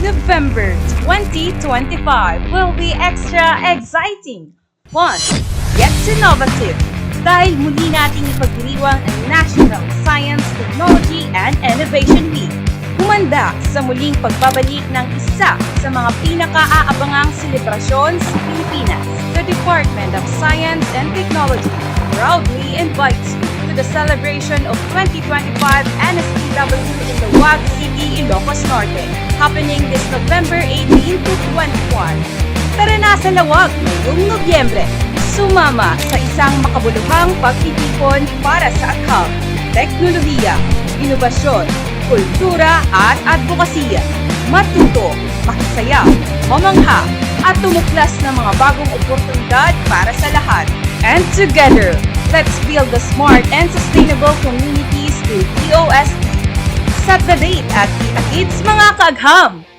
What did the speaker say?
November 2025 will be extra exciting, fun, yet innovative dahil muli nating ipagdiriwang ang National Science, Technology and Innovation Week. Humanda sa muling pagbabalik ng isa sa mga pinaka-aabangang selebrasyon sa Pilipinas. The Department of Science and Technology proudly invites you to the celebration of 2025 NSTW in the WAG City, Ilocos Norte, happening this November 18 to 21. Tara na sa lawag ngayong Nobyembre. Sumama sa isang makabuluhang pagtitipon para sa account, teknolohiya, inobasyon, kultura at advokasya. Matuto, makisaya, mamangha, at tumuklas ng mga bagong oportunidad para sa lahat. And together, let's build the smart and sustainable communities through POSD. Set the at Kita Kids mga kaagham!